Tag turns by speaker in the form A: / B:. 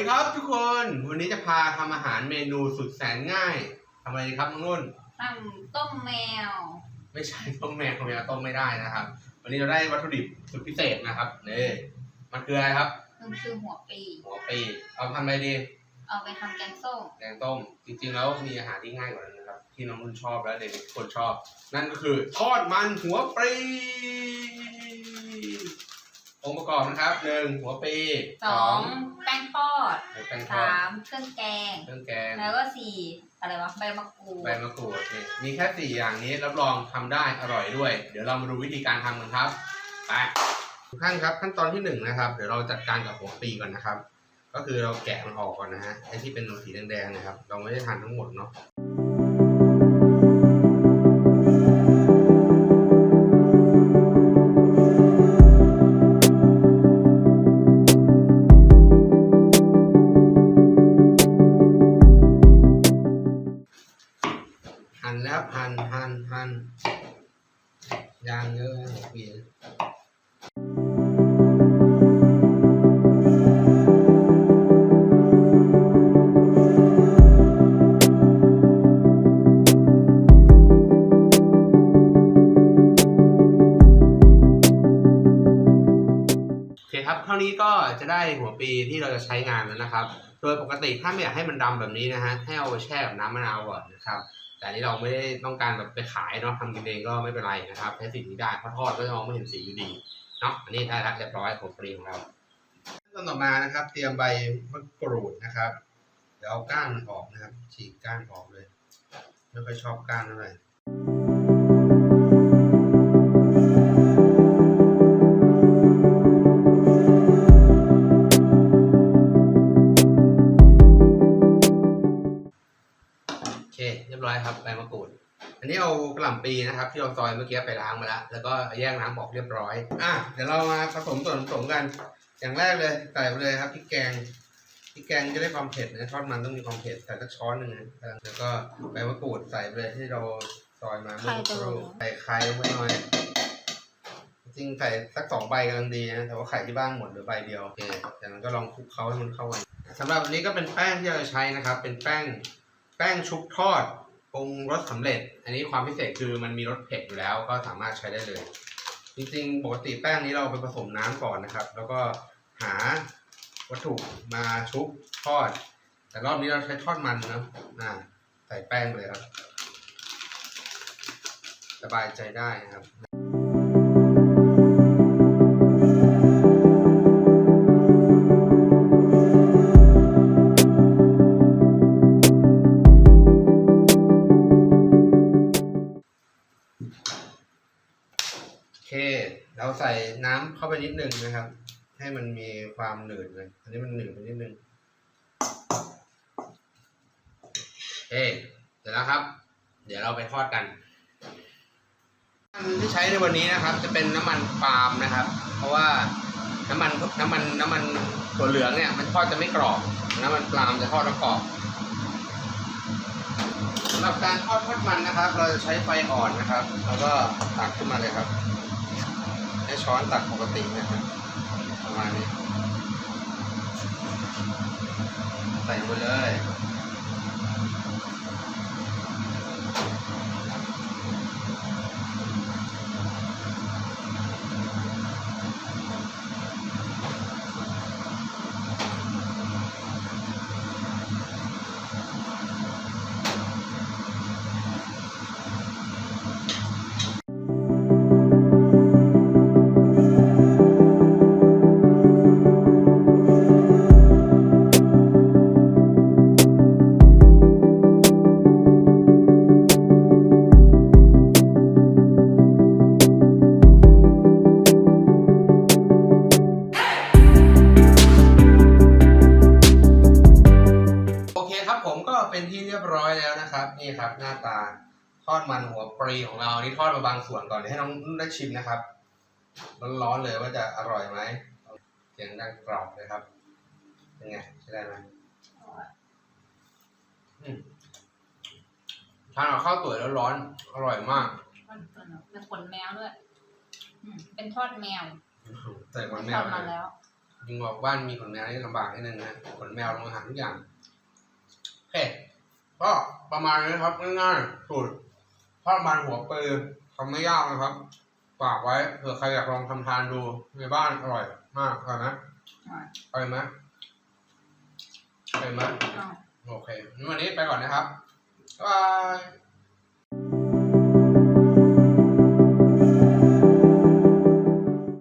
A: ดีครับทุกคน วันนี้จะพาทำอาหารเมนูสุดแสนง่ายทำอะไรดีครับน้องนุ่น
B: ทำต้มแมว
A: ไม่ใช่ต้มแมวแมวต้มไม่ได้นะครับ วันนี้เราได้วัตถุดิบสุดพิเศษนะครับนี่มันคืออะไรครับ
B: มันคือหัวปี
A: หัวปีเอาทำอะไรดี
B: เอาไปทำแกงส้ม
A: แกงต้มจริงๆแล้วมีอาหารที่ง่ายกว่านั้นนะครับ ที่น้องนุ่นชอบและเด็กๆทุกคนชอบ นั่นก็คือทอดมันหัวปลี องค์ประกอบนะครับหนึ่งหัวปี
B: สองแป้งทอด
A: แป้งทอด
B: สามเครื่องแกง
A: เครื่องแกง
B: แล้วก็สี่อะไรวะใบมะกรูด
A: ใบมะกรูดนี่มีแค่สี่อย่างนี้รับรองทำได้อร่อยด้วย เดี๋ยวเรามาดูวิธีการทำกันครับไปทุกท่านครับขั้นตอนที่หนึ่งนะครับ เดี๋ยวเราจัดการกับหัวปีก่อนนะครับ ก็คือเราแกะมันออกก่อนนะฮะไอ้ที่เป็นสีแดงๆนะครับ เราไม่ได้ทานทั้งหมดเนาะ เวปีนะโอเคครับเท่านี้ก็จะได้หัวปีที่เราจะใช้งานแล้วนะครับ โดยปกติถ้าไม่อยากให้มันดำแบบนี้นะฮะ ให้เอาไปแช่กับน้ำมะนาวก่อนนะครับ แต่อันนี้เราไม่ได้ต้องการแบบไปขายเนาะทำกินเองก็ไม่เป็นไรนะครับใช้สิ่งนี้ได้เพราะทอดก็จะมองไม่เห็นสีอยู่ดีเนาะอันนี้ได้แล้วเรียบร้อยของปลีของเราขั้นตอนต่อมานะครับ เตรียมใบมะกรูดนะครับเดี๋ยวเอาก้านมันออกนะครับฉีกก้านออกเลยไม่ค่อยชอบก้านเท่าไหร่ ยบร้อยครับใบมะกรูด อันนี้เอากระหล่ำปีนะครับ ที่เราซอยเมื่อกี้ไปล้างมาแล้วแล้วก็แยกน้ำออกเรียบร้อยอะเดี๋ยวเรามาผสมส่วนผสมกัน อย่างแรกเลยใส่ไปเลยครับพริกแกงพริกแกงจะได้ความเผ็ดนะทอดมันต้องมีความเผ็ดใส่สักช้อนหนึ่งนะแล้วก็ใบมะกรูดใส่ไปเลยที่เราซอยมาเมื่อสักครู่ใส่ไข่ลงไปหน่อยจริงๆใส่สักสองใบกำลังดีนะแต่ว่าไข่ที่บ้านหมดเหลือใบเดียวโอเคจากนั้นก็ลองคลุกเคล้าให้มันเข้ากันสำหรับอันนี้ก็เป็นแป้งที่เราจะใช้นะครับ เป็นแป้งแป้งชุบทอด ปรุงรสสำเร็จ อันนี้ความพิเศษคือมันมีรสเผ็ดอยู่แล้วก็สามารถใช้ได้เลย จริงๆ ปกติแป้งนี้เราไปผสมน้ำก่อนนะครับ แล้วก็หาวัตถุมาชุบทอด แต่รอบนี้เราใช้ทอดมันนะอ่าใส่แป้งไปเลยครับ สบายใจได้นะครับ ใส่น้ำเข้าไปนิดนึงนะครับ ให้มันมีความหนืดเลยอันนี้มันหนืดไปนิดนึงโอเคเสร็จแล้วครับ เดี๋ยวเราไปทอดกันที่ใช้ในวันนี้นะครับ จะเป็นน้ำมันปาล์มนะครับ เพราะว่าน้ำมันน้ำมันน้ำมันถั่วเหลืองเนี่ย มันทอดจะไม่กรอบน้ำมันปาล์มจะทอดแล้วกรอบสำหรับการทอดทอดมันนะครับ เราจะใช้ไฟอ่อนนะครับ แล้วก็ตักขึ้นมาเลยครับ ช้ช้อนตักปกตินะครับประมาณนี้ ใส่ไปเลย ตาทอดมันหัวปรีของเรานี่ทอดมาบางส่วนก่อนเดี๋ยวให้น้องนุ่นได้ชิมนะครับร้อนๆเลยว่าจะอร่อยไหมเสียงดังกรอบเลยครับเป็นไงใช้ได้ไหมอืมทานกับข้าวสวยแล้วร้อนอร่อยมาก
B: เป็นขนแมวด้วยอืมเป็นทอดแมว
A: ใส่มันแม
B: ทอ
A: ว
B: ดมาแล้ว
A: ยิงบอกบ้านมีขนแมวนี่ลำบากนิดนึงนะขนแมวลงอาหารทุกอย่างโอเค ก็ประมาณนี้ครับง่ายๆสูตรทอดมันหัวปลือทำไม่ยากนะครับฝากไว้เผื่อใครอยากลองทำทานดูในบ้านอร่อยมากอร่อยไหม
B: อะ
A: อร่อยไหมอร่อยไหม
B: อะ
A: โอเคงั้นวันนี้ไปก่อนนะครับบ๊ายบาย